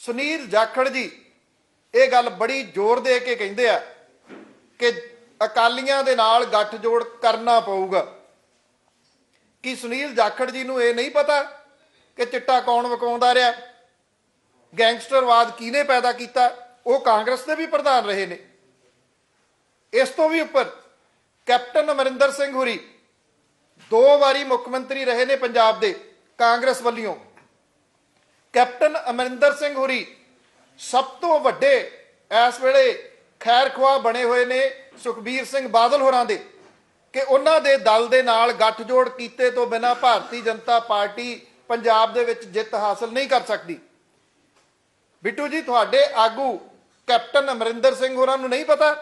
ਸੁਨੀਲ ਜਾਖੜ ਜੀ, ਇਹ ਗੱਲ ਬੜੀ ਜ਼ੋਰ ਦੇ ਕੇ ਕਹਿੰਦੇ ਆ ਕਿ ਅਕਾਲੀਆਂ ਦੇ ਨਾਲ ਗੱਠਜੋੜ ਕਰਨਾ ਪਊਗਾ। ਕਿ ਸੁਨੀਲ ਜਾਖੜ ਜੀ ਨੂੰ ਇਹ ਨਹੀਂ ਪਤਾ ਕਿ ਚਿੱਟਾ ਕੌਣ ਵਕਾਉਂਦਾ ਰਿਹਾ? ਗੈਂਗਸਟਰਵਾਦ ਕਿਹਨੇ ਪੈਦਾ ਕੀਤਾ? ਉਹ ਕਾਂਗਰਸ ਦੇ ਵੀ ਪ੍ਰਧਾਨ ਰਹੇ ਨੇ। ਇਸ ਤੋਂ ਵੀ ਉੱਪਰ ਕੈਪਟਨ ਅਮਰਿੰਦਰ ਸਿੰਘ ਹੁਰੀ ਦੋ ਵਾਰੀ ਮੁੱਖ ਮੰਤਰੀ ਰਹੇ ਨੇ ਪੰਜਾਬ ਦੇ ਕਾਂਗਰਸ ਵੱਲੋਂ। ਕੈਪਟਨ ਅਮਰਿੰਦਰ ਸਿੰਘ ਹੁਰੀ ਸਭ ਤੋਂ ਵੱਡੇ ਇਸ ਵੇਲੇ ਖੈਰ ਖੁਆ ਬਣੇ ਹੋਏ ਨੇ ਸੁਖਬੀਰ ਸਿੰਘ ਬਾਦਲ ਹੋਰਾਂ ਦੇ ਕਿ ਉਹਨਾਂ ਦੇ ਦਲ ਦੇ ਨਾਲ ਗੱਠਜੋੜ ਕੀਤੇ ਤੋਂ ਬਿਨਾ ਭਾਰਤੀ ਜਨਤਾ ਪਾਰਟੀ ਪੰਜਾਬ ਦੇ ਵਿੱਚ ਜਿੱਤ ਹਾਸਲ ਨਹੀਂ ਕਰ ਸਕਦੀ। ਬਿੱਟੂ ਜੀ, ਤੁਹਾਡੇ ਆਗੂ ਕੈਪਟਨ ਅਮਰਿੰਦਰ ਸਿੰਘ ਹੋਰਾਂ ਨੂੰ ਨਹੀਂ ਪਤਾ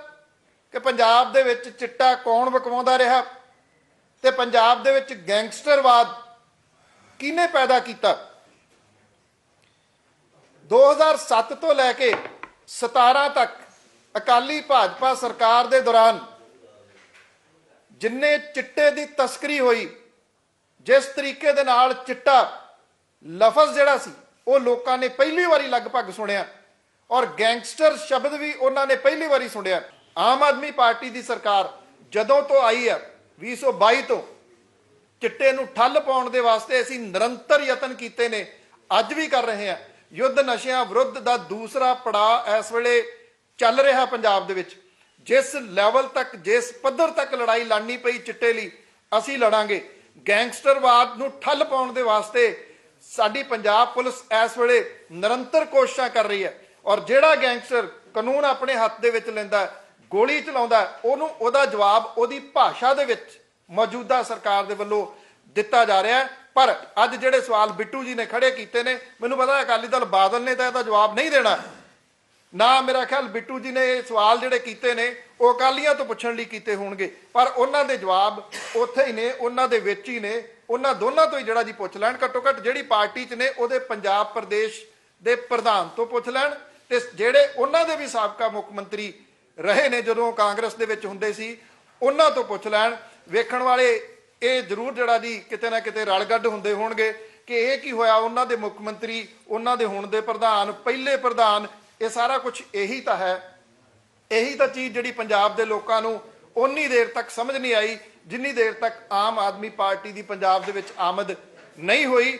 ਕਿ ਪੰਜਾਬ ਦੇ ਵਿੱਚ ਚਿੱਟਾ ਕੌਣ ਵਕਵਾਉਂਦਾ ਰਿਹਾ ਤੇ ਪੰਜਾਬ ਦੇ ਵਿੱਚ ਗੈਂਗਸਟਰਵਾਦ ਕਿਹਨੇ ਪੈਦਾ ਕੀਤਾ? 2007 ਤੋਂ ਲੈ ਕੇ 17 ਤੱਕ ਅਕਾਲੀ ਭਾਜਪਾ ਸਰਕਾਰ ਦੇ ਦੌਰਾਨ ਜਿੰਨੇ ਚਿੱਟੇ ਦੀ ਤਸਕਰੀ ਹੋਈ, ਜਿਸ ਤਰੀਕੇ ਦੇ ਨਾਲ ਚਿੱਟਾ ਲਫ਼ਜ਼ ਜਿਹੜਾ ਸੀ, ਉਹ ਲੋਕਾਂ ਨੇ ਪਹਿਲੀ ਵਾਰੀ ਲਗਭਗ ਸੁਣਿਆ ਔਰ ਗੈਂਗਸਟਰ ਸ਼ਬਦ ਵੀ ਉਹਨਾਂ ਨੇ ਪਹਿਲੀ ਵਾਰੀ ਸੁਣਿਆ। ਆਮ ਆਦਮੀ ਪਾਰਟੀ ਦੀ ਸਰਕਾਰ ਜਦੋਂ ਤੋਂ ਆਈ ਹੈ 2022 ਤੋਂ, ਚਿੱਟੇ ਨੂੰ ਠੱਲ ਪਾਉਣ ਦੇ ਵਾਸਤੇ ਅਸੀਂ ਨਿਰੰਤਰ ਯਤਨ ਕੀਤੇ ਨੇ, ਅੱਜ ਵੀ ਕਰ ਰਹੇ ਹਾਂ। ਯੁੱਧ ਨਸ਼ਿਆਂ ਵਿਰੁੱਧ ਦਾ ਦੂਸਰਾ ਪੜਾਅ ਇਸ ਵੇਲੇ ਚੱਲ ਰਿਹਾ ਪੰਜਾਬ ਦੇ ਵਿੱਚ। ਜਿਸ ਲੈਵਲ ਤੱਕ, ਜਿਸ ਪੱਧਰ ਤੱਕ ਲੜਾਈ ਲੜਨੀ ਪਈ ਚਿੱਟੇ ਲਈ, ਅਸੀਂ ਲੜਾਂਗੇ। ਗੈਂਗਸਟਰਵਾਦ ਨੂੰ ਠੱਲ ਪਾਉਣ ਦੇ ਵਾਸਤੇ ਸਾਡੀ ਪੰਜਾਬ ਪੁਲਿਸ ਇਸ ਵੇਲੇ ਨਿਰੰਤਰ ਕੋਸ਼ਿਸ਼ਾਂ ਕਰ ਰਹੀ ਹੈ। ਔਰ ਜਿਹੜਾ ਗੈਂਗਸਟਰ ਕਾਨੂੰਨ ਆਪਣੇ ਹੱਥ ਦੇ ਵਿੱਚ ਲੈਂਦਾ, ਗੋਲੀ ਚਲਾਉਂਦਾ, ਉਹਨੂੰ ਉਹਦਾ ਜਵਾਬ ਉਹਦੀ ਭਾਸ਼ਾ ਦੇ ਵਿੱਚ ਮੌਜੂਦਾ ਸਰਕਾਰ ਦੇ ਵੱਲੋਂ ਦਿੱਤਾ ਜਾ ਰਿਹਾ ਹੈ। ਪਰ ਅੱਜ ਜਿਹੜੇ ਸਵਾਲ ਬਿੱਟੂ ਜੀ ਨੇ ਖੜੇ ਕੀਤੇ ਨੇ, ਮੈਨੂੰ ਪਤਾ ਅਕਾਲੀ ਦਲ ਬਾਦਲ ਨੇ ਤਾਂ ਇਹਦਾ ਜਵਾਬ ਨਹੀਂ ਦੇਣਾ। ਨਾ ਮੇਰਾ ਖਿਆਲ ਬਿੱਟੂ ਜੀ ਨੇ ਇਹ ਸਵਾਲ ਜਿਹੜੇ ਕੀਤੇ ਨੇ, ਉਹ ਅਕਾਲੀਆਂ ਤੋਂ ਪੁੱਛਣ ਲਈ ਕੀਤੇ ਹੋਣਗੇ। ਪਰ ਉਹਨਾਂ ਦੇ ਜਵਾਬ ਉੱਥੇ ਹੀ ਨੇ, ਉਹਨਾਂ ਦੇ ਵਿੱਚ ਹੀ ਨੇ। ਉਹਨਾਂ ਦੋਨਾਂ ਤੋਂ ਹੀ ਜਿਹੜਾ ਜੀ ਪੁੱਛ ਲੈਣ। ਘੱਟੋ ਘੱਟ ਜਿਹੜੀ ਪਾਰਟੀ 'ਚ ਨੇ, ਉਹਦੇ ਪੰਜਾਬ ਪ੍ਰਦੇਸ਼ ਦੇ ਪ੍ਰਧਾਨ ਤੋਂ ਪੁੱਛ ਲੈਣ। ਤੇ ਜਿਹੜੇ ਉਹਨਾਂ ਦੇ ਵੀ ਸਾਬਕਾ ਮੁੱਖ ਮੰਤਰੀ ਰਹੇ ਨੇ, ਜਦੋਂ ਕਾਂਗਰਸ ਦੇ ਵਿੱਚ ਹੁੰਦੇ ਸੀ, ਉਹਨਾਂ ਤੋਂ ਪੁੱਛ ਲੈਣ। ਵੇਖਣ ਵਾਲੇ ਇਹ ਜ਼ਰੂਰ ਜਿਹੜਾ ਜੀ ਕਿਤੇ ਨਾ ਕਿਤੇ ਰਲਗੱਡ ਹੁੰਦੇ ਹੋਣਗੇ ਕਿ ਇਹ ਕੀ ਹੋਇਆ, ਉਹਨਾਂ ਦੇ ਮੁੱਖ ਮੰਤਰੀ, ਉਹਨਾਂ ਦੇ ਹੁਣ ਦੇ ਪ੍ਰਧਾਨ, ਪਹਿਲੇ ਪ੍ਰਧਾਨ, ਇਹ ਸਾਰਾ ਕੁਝ ਇਹੀ ਤਾਂ ਹੈ। ਇਹੀ ਤਾਂ ਚੀਜ਼ ਜਿਹੜੀ ਪੰਜਾਬ ਦੇ ਲੋਕਾਂ ਨੂੰ ਉਨੀ ਦੇਰ ਤੱਕ ਸਮਝ ਨਹੀਂ ਆਈ ਜਿੰਨੀ ਦੇਰ ਤੱਕ ਆਮ ਆਦਮੀ ਪਾਰਟੀ ਦੀ ਪੰਜਾਬ ਦੇ ਵਿੱਚ ਆਮਦ ਨਹੀਂ ਹੋਈ।